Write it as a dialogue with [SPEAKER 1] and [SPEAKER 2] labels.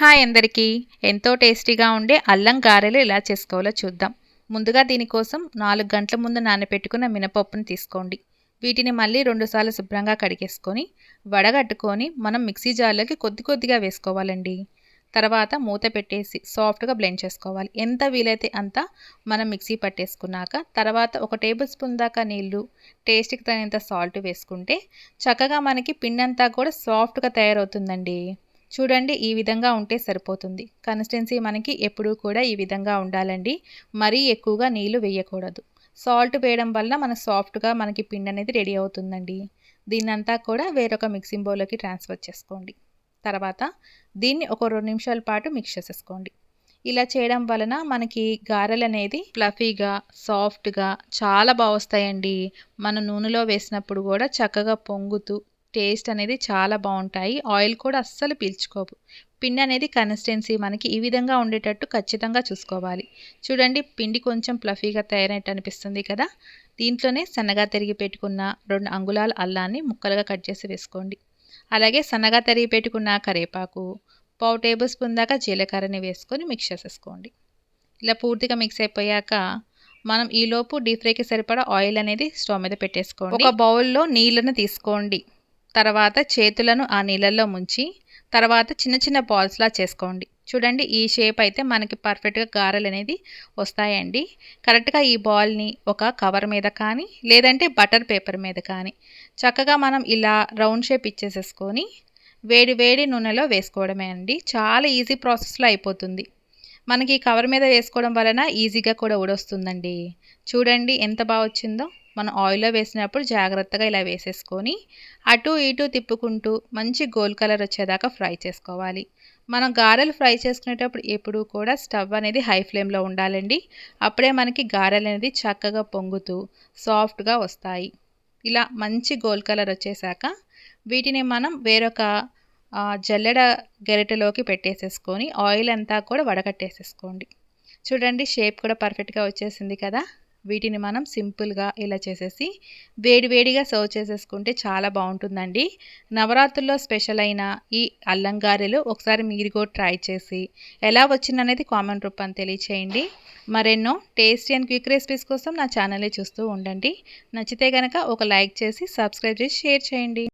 [SPEAKER 1] Hi అందరికీ. ఎంతో టేస్టీగా ఉండే అల్లం గారెలు ఎలా చేసుకోవాలో చూద్దాం. ముందుగా దీనికోసం నాలుగు గంటల ముందు నానబెట్టుకున్న మినపప్పును తీసుకోండి. వీటిని మళ్ళీ రెండుసార్లు శుభ్రంగా కడిగేసుకొని వడగట్టుకొని మనం మిక్సీ జార్లోకి కొద్ది కొద్దిగా వేసుకోవాలండి. తర్వాత మూత పెట్టేసి సాఫ్ట్గా బ్లెండ్ చేసుకోవాలి. ఎంత వీలైతే అంత మనం మిక్సీ పట్టేసుకున్నాక తర్వాత ఒక టేబుల్ స్పూన్ దాకా నీళ్ళు టేస్ట్కి తగినంత సాల్ట్ వేసుకుంటే చక్కగా మనకి పిండి అంతా కూడా సాఫ్ట్గా తయారవుతుందండి. చూడండి ఈ విధంగా ఉంటే సరిపోతుంది. కన్సిస్టెన్సీ మనకి ఎప్పుడూ కూడా ఈ విధంగా ఉండాలండి. మరీ ఎక్కువగా నీళ్ళు వేయకూడదు. సాల్ట్ వేయడం వల్ల మన సాఫ్ట్గా మనకి పిండి అనేది రెడీ అవుతుందండి. దీన్నంతా కూడా వేరొక మిక్సింగ్ బౌల్లోకి ట్రాన్స్ఫర్ చేసుకోండి. తర్వాత దీన్ని ఒక రెండు నిమిషాల పాటు మిక్స్ చేసేసుకోండి. ఇలా చేయడం వలన మనకి గారెలు అనేది ఫ్లఫీగా సాఫ్ట్గా చాలా బాగా వస్తాయండి. మన నూనెలో వేసినప్పుడు కూడా చక్కగా పొంగుతూ టేస్ట్ అనేది చాలా బాగుంటాయి. ఆయిల్ కూడా అస్సలు పీల్చుకోవు పిండి అనేది కన్సిస్టెన్సీ మనకి ఈ విధంగా ఉండేటట్టు ఖచ్చితంగా చూసుకోవాలి. చూడండి పిండి కొంచెం ప్లఫీగా తయారైనట్టు అనిపిస్తుంది కదా? దీంట్లోనే సన్నగా తరిగి పెట్టుకున్న రెండు అంగుళాల అల్లాన్ని ముక్కలుగా కట్ చేసి వేసుకోండి. అలాగే సన్నగా తరిగి పెట్టుకున్న కరివేపాకు పావు టేబుల్ స్పూన్ దాకా జీలకర్రని వేసుకొని మిక్స్ చేసేసుకోండి. ఇలా పూర్తిగా మిక్స్ అయిపోయాక మనం ఈలోపు డీప్ ఫ్రైకి సరిపడా ఆయిల్ అనేది స్టవ్ మీద పెట్టేసుకోండి. ఒక బౌల్లో నీళ్ళను తీసుకోండి. తర్వాత చేతులను ఆ నీళ్ళల్లో ముంచి తర్వాత చిన్న చిన్న బాల్స్లా చేసుకోండి. చూడండి ఈ షేప్ అయితే మనకి పర్ఫెక్ట్గా గారెలు అనేది వస్తాయండి. కరెక్ట్గా ఈ బాల్ని ఒక కవర్ మీద కానీ లేదంటే బటర్ పేపర్ మీద కానీ చక్కగా మనం ఇలా రౌండ్ షేప్ ఇచ్చేసేసుకొని వేడి వేడి నూనెలో వేసుకోవడమే అండి. చాలా ఈజీ ప్రాసెస్లో అయిపోతుంది. మనకి కవర్ మీద వేసుకోవడం వలన ఈజీగా కూడా ఊడొస్తుందండి. చూడండి ఎంత బాగా వచ్చిందో. మనం ఆయిల్లో వేసినప్పుడు జాగ్రత్తగా ఇలా వేసేసుకొని అటు ఇటు తిప్పుకుంటూ మంచి గోల్డ్ కలర్ వచ్చేదాకా ఫ్రై చేసుకోవాలి. మనం గారెలు ఫ్రై చేసుకునేటప్పుడు ఎప్పుడూ కూడా స్టవ్ అనేది హై ఫ్లేమ్లో ఉండాలండి. అప్పుడే మనకి గారెలు అనేది చక్కగా పొంగుతూ సాఫ్ట్గా వస్తాయి. ఇలా మంచి గోల్డ్ కలర్ వచ్చేసాక వీటిని మనం వేరొక జల్లెడ గెరిటలోకి పెట్టేసేసుకొని ఆయిల్ అంతా కూడా వడగట్టేసేసుకోండి. చూడండి షేప్ కూడా పర్ఫెక్ట్గా వచ్చేసింది కదా. వీటిని మనం సింపుల్గా ఇలా చేసేసి వేడివేడిగా సర్వ్ చేసేసుకుంటే చాలా బాగుంటుందండి. నవరాత్రుల్లో స్పెషల్ అయిన ఈ అల్లం గారెలు ఒకసారి మీరు కూడా ట్రై చేసి ఎలా వచ్చిందనేది కామెంట్ రూపాన్ని తెలియచేయండి. మరెన్నో టేస్టీ అండ్ క్విక్ రెసిపీస్ కోసం నా ఛానల్ని చూస్తూ ఉండండి. నచ్చితే కనుక ఒక లైక్ చేసి సబ్స్క్రైబ్ చేసి షేర్ చేయండి.